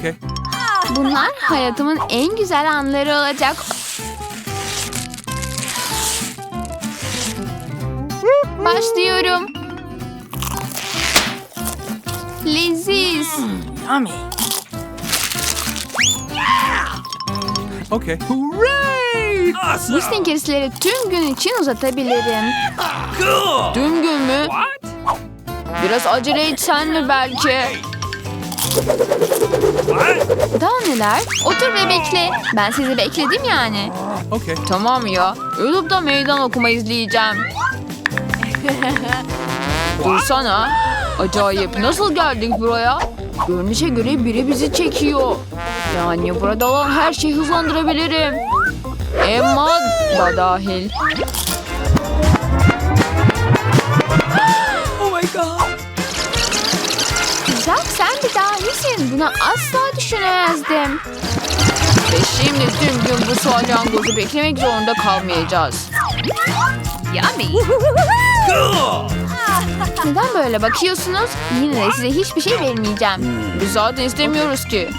Okay. Bunlar hayatımın en güzel anları olacak. Başlıyorum. Leziz. Yummy. Okay. Hooray! Awesome. Bu snickersleri tüm gün için uzatabilirim. Cool. Tüm gün mü? What? Biraz acele etsen mi belki? Daha neler? Otur ve bekle. Ben sizi bekledim yani. Okay. Tamam ya. YouTube'da meydan okuma izleyeceğim. Dursana. Acayip. Nasıl geldik buraya? Görünüşe göre biri bizi çekiyor. Yani burada olan her şeyi hızlandırabilirim. Emma da dahil. Buna asla düşünemezdim. Ve şimdi tüm gün bu salyangozu beklemek zorunda kalmayacağız. Yummy. Neden böyle bakıyorsunuz? Yine de size hiçbir şey vermeyeceğim. Biz zaten istemiyoruz ki.